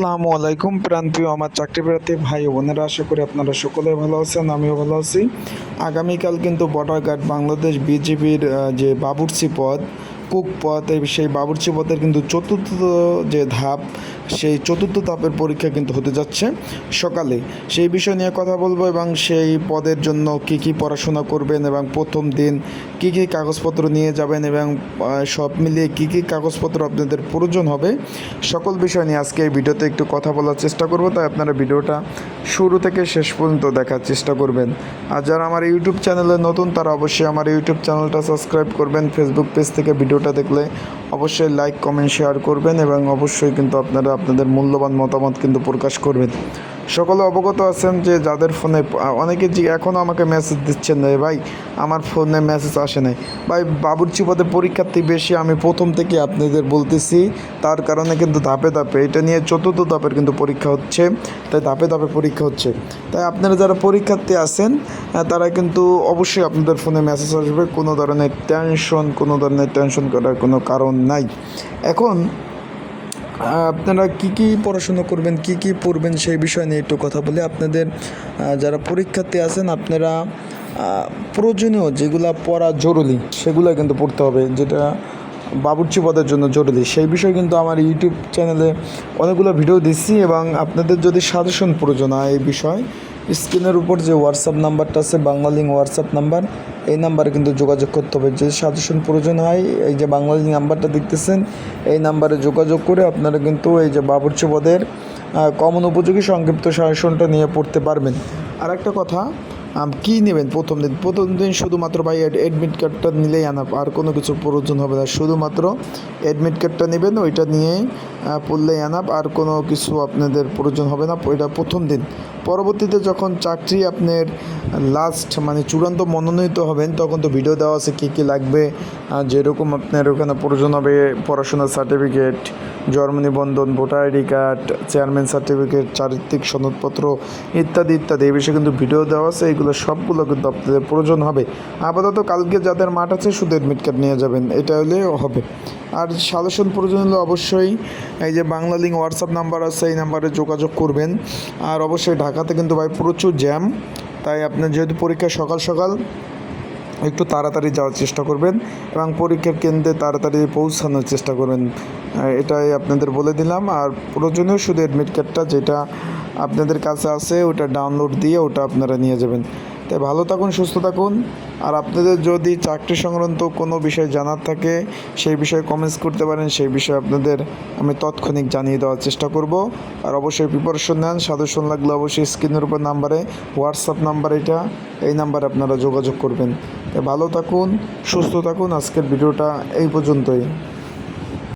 আসসালামু আলাইকুম প্রান্তীয় আমার চাকরি প্রার্থী ভাই বোনেরা, আশা করি আপনারা সকলে ভালো আছেন, আমিও ভালো আছি। আগামীকাল কিন্তু বর্ডার গার্ড বাংলাদেশ বিজেপির যে বাবুর্চি পদ কুক এই সেই বাবুর্চি পথের কিন্তু চতুর্থ যে ধাপ, সেই চতুর্থ ধাপের পরীক্ষা কিন্তু হতে যাচ্ছে সকালে। সেই বিষয় নিয়ে কথা বলব এবং সেই পদের জন্য কি কি পড়াশোনা করবেন এবং প্রথম দিন কি কি কাগজপত্র নিয়ে যাবেন এবং সব মিলিয়ে কি কি কাগজপত্র আপনাদের প্রয়োজন হবে, সকল বিষয় নিয়ে আজকে এই ভিডিওতে একটু কথা বলার চেষ্টা করব। তাই আপনারা ভিডিওটা শুরু থেকে শেষ পর্যন্ত দেখার চেষ্টা করবেন। আর যারা আমার ইউটিউব চ্যানেলে নতুন, তারা অবশ্যই আমার ইউটিউব চ্যানেলটা সাবস্ক্রাইব করবেন। ফেসবুক পেজ থেকে ভিডিওটা দেখলে অবশ্যই লাইক, কমেন্ট, শেয়ার করবেন এবং অবশ্যই কিন্তু আপনারা আপনাদের মূল্যবান মতামত কিন্তু প্রকাশ করবেন। সকলে অবগত আছেন যে যাদের ফোনে, অনেকে যে এখনও আমাকে মেসেজ দিচ্ছেন না ভাই, আমার ফোনে মেসেজ আসে নাই। ভাই, বাবুর্চি পদে পরীক্ষার্থী বেশি আমি প্রথম থেকে আপনাদের বলতেছি, তার কারণে কিন্তু ধাপে ধাপে, এটা নিয়ে চতুর্থ ধাপের কিন্তু পরীক্ষা হচ্ছে, তাই ধাপে ধাপে পরীক্ষা হচ্ছে। তাই আপনারা যারা পরীক্ষার্থী আছেন তারা কিন্তু অবশ্যই আপনাদের ফোনে মেসেজ আসবে, কোনো ধরনের টেনশন কোনো ধরনের টেনশন করার কোনো কারণ নাই। এখন আপনারা কি কি পড়াশোনা করবেন, কি কি পড়বেন সেই বিষয় নিয়ে একটু কথা বলি। আপনাদের যারা পরীক্ষার্থী আছেন, আপনারা প্রয়োজনীয় যেগুলা পড়া জরুরি, সেগুলো কিন্তু পড়তে হবে, যেটা বাবুর্চি পদের জন্য জরুরি। সেই বিষয়ে কিন্তু আমার ইউটিউব চ্যানেলে অনেকগুলো ভিডিও দিচ্ছি এবং আপনাদের যদি সাজেশন প্রয়োজন হয় এই বিষয়, স্ক্রিনের উপর যে হোয়াটসঅ্যাপ নাম্বারটা আছে বাংলালিং হোয়াটসঅ্যাপ নাম্বার এই নাম্বারে কিন্তু যোগাযোগ করতে হবে। যে সাজেশন প্রয়োজন হয়, এই যে বাংলাদেশ নাম্বারটা দেখতেছেন, এই নাম্বারে যোগাযোগ করে আপনারা কিন্তু এই যে বাবুর্চি পদের কমন উপযোগী সংক্ষিপ্ত সাজেশনটা নিয়ে পড়তে পারবেন। আর একটা কথা কি নেবেন প্রথম দিন? প্রথম দিন শুধুমাত্র ভাই অ্যাডমিট কার্ডটা নিলেই আনা, আর কোনো কিছু প্রয়োজন হবে না। শুধুমাত্র অ্যাডমিট কার্ডটা নেবেন, ওইটা নিয়ে পড়লেই আনাপ আর কোনো কিছু আপনাদের প্রয়োজন হবে না। এটা প্রথম দিন। পরবর্তীতে যখন চাকরি আপনার লাস্ট মানে চূড়ান্ত মনোনীত হবেন, তখন তো ভিডিও দেওয়া আছে, কী কী লাগবে যেরকম আপনার ওখানে প্রয়োজন হবে পড়াশোনার সার্টিফিকেট জন্ম নিবন্ধন, voter ID card, chairman certificate, চারিত্রিক সনদপত্র ইত্যাদি ইত্যাদি। এই বিষয়ে কিন্তু ভিডিও দেওয়া আছে, এগুলো সবগুলো কিন্তু আপনাদের প্রয়োজন হবে। আপাতত কালকে যাদের মাঠ আছে, শুধু অ্যাডমিট কার্ড নিয়ে যাবেন, এটা হলে হবে। আর সাজেশন প্রয়োজন হলে অবশ্যই এই যে বাংলা লিঙ্ক হোয়াটসঅ্যাপ নাম্বার আছে, এই নাম্বারে যোগাযোগ করবেন। আর অবশ্যই ঢাকাতে কিন্তু ভাই প্রচুর জ্যাম তাই আপনার যেহেতু পরীক্ষা সকাল সকাল একটু তাড়াতাড়ি যাওয়ার চেষ্টা করবেন এবং পরীক্ষার কেন্দ্রে তাড়াতাড়ি পৌঁছানোর চেষ্টা করবেন। এটাই আপনাদের বলে দিলাম। আর প্রয়োজনীয় শুধু অ্যাডমিট কার্ডটা যেটা আপনাদের কাছে আছে, ওটা ডাউনলোড দিয়ে ওটা আপনারা নিয়ে যাবেন। তাই ভালো থাকুন, সুস্থ থাকুন। আর আপনাদের যদি চাকরি সংক্রান্ত কোনো বিষয় জানার থাকে, সেই বিষয়ে কমেন্টস করতে পারেন, সেই বিষয়ে আপনাদের আমি তৎক্ষণিক জানিয়ে দেওয়ার চেষ্টা করব। আর অবশ্যই প্রিপারেশন নেন সাজেশন লাগলে অবশ্যই স্ক্রিনের উপর নাম্বারে হোয়াটসঅ্যাপ নাম্বার এটা, এই নাম্বারে আপনারা যোগাযোগ করবেন। তাই ভালো থাকুন, সুস্থ থাকুন, আজকের ভিডিওটা এই পর্যন্তই।